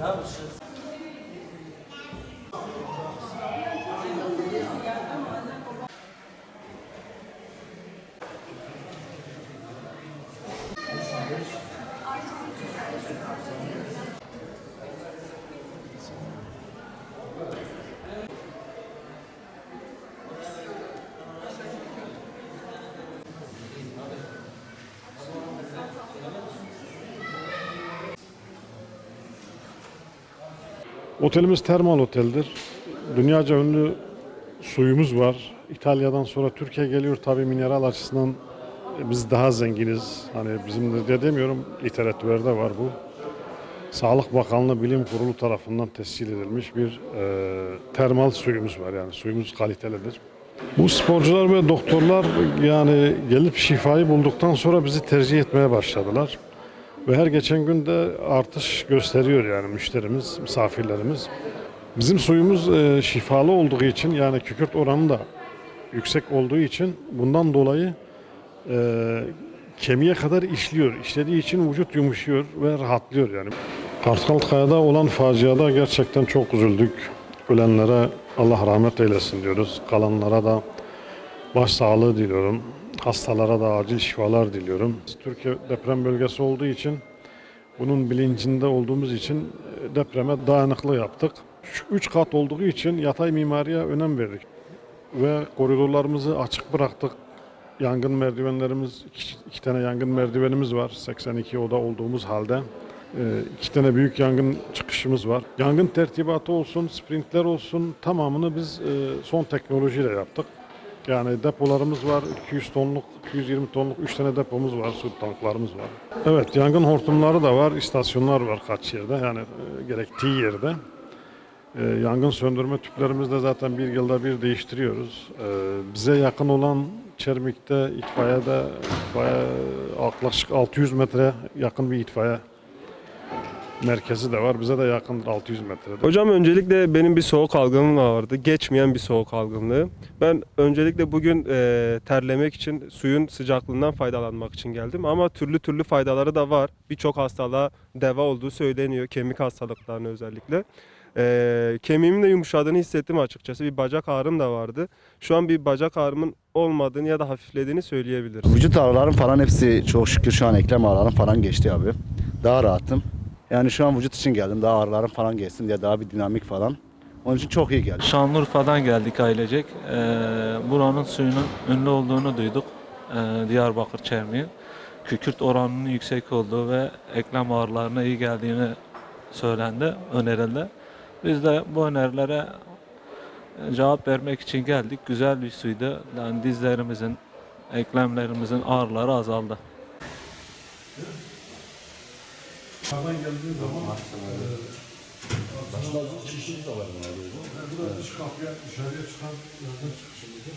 That was just Otelimiz termal oteldir. Dünyaca ünlü suyumuz var. İtalya'dan sonra Türkiye geliyor tabii mineral açısından biz daha zenginiz. Hani bizim de demiyorum literatürde var bu. Sağlık Bakanlığı Bilim Kurulu tarafından tescil edilmiş bir e, termal suyumuz var yani suyumuz kalitelidir. Bu sporcular ve doktorlar yani gelip şifayı bulduktan sonra bizi tercih etmeye başladılar. Ve her geçen gün de artış gösteriyor yani müşterimiz, misafirlerimiz. Bizim suyumuz e, şifalı olduğu için yani kükürt oranı da yüksek olduğu için bundan dolayı e, kemiğe kadar işliyor. İşlediği için vücut yumuşuyor ve rahatlıyor yani. Kartalkaya'da olan faciada gerçekten çok üzüldük. Ölenlere Allah rahmet eylesin diyoruz. Kalanlara da başsağlığı diliyorum. Hastalara da acil şifalar diliyorum. Türkiye deprem bölgesi olduğu için bunun bilincinde olduğumuz için e, depreme dayanıklı yaptık. Şu Üç kat olduğu için yatay mimariye önem verdik. Ve koridorlarımızı açık bıraktık. Yangın merdivenlerimiz, iki, iki tane yangın merdivenimiz var. 82 oda olduğumuz halde. E, iki tane büyük yangın çıkışımız var. Yangın tertibatı olsun, sprintler olsun tamamını biz e, son teknolojiyle yaptık. Yani depolarımız var. 200 tonluk, 220 tonluk 3 tane depomuz var. Su tanklarımız var. Evet yangın hortumları da var. istasyonlar var kaç yerde. Yani e, gerektiği yerde. E, yangın söndürme tüplerimizi de zaten bir yılda bir değiştiriyoruz. E, bize yakın olan Çermik'te itfaiyede itfaiye yaklaşık 600 metre yakın bir itfaiye merkezi de var. Bize de yakındır 600 metrede. Hocam öncelikle benim bir soğuk algınlığım vardı. Geçmeyen bir soğuk algınlığı. Ben öncelikle bugün e, terlemek için suyun sıcaklığından faydalanmak için geldim. Ama türlü türlü faydaları da var. Birçok hastalığa deva olduğu söyleniyor. Kemik hastalıklarına özellikle. E, kemiğimin de yumuşadığını hissettim açıkçası. Bir bacak ağrım da vardı. Şu an bir bacak ağrımın olmadığını ya da hafiflediğini söyleyebilirim. Vücut ağrılarım falan hepsi çok şükür şu an eklem ağrılarım falan geçti abi. Daha rahatım. Yani şu an vücut için geldim. Daha ağrılarım falan geçsin diye daha bir dinamik falan. Onun için çok iyi geldi. Şanlıurfa'dan geldik ailecek. Ee, buranın suyunun ünlü olduğunu duyduk. Ee, Diyarbakır Çermiği. Kükürt oranının yüksek olduğu ve eklem ağrılarına iyi geldiğini söylendi, önerildi. Biz de bu önerilere cevap vermek için geldik. Güzel bir suydu. Yani dizlerimizin, eklemlerimizin ağrıları azaldı. Dışarıdan geldiği zaman Başka bir şey de var. Burada dış kapıya dışarıya çıkan yangın çıkışımızda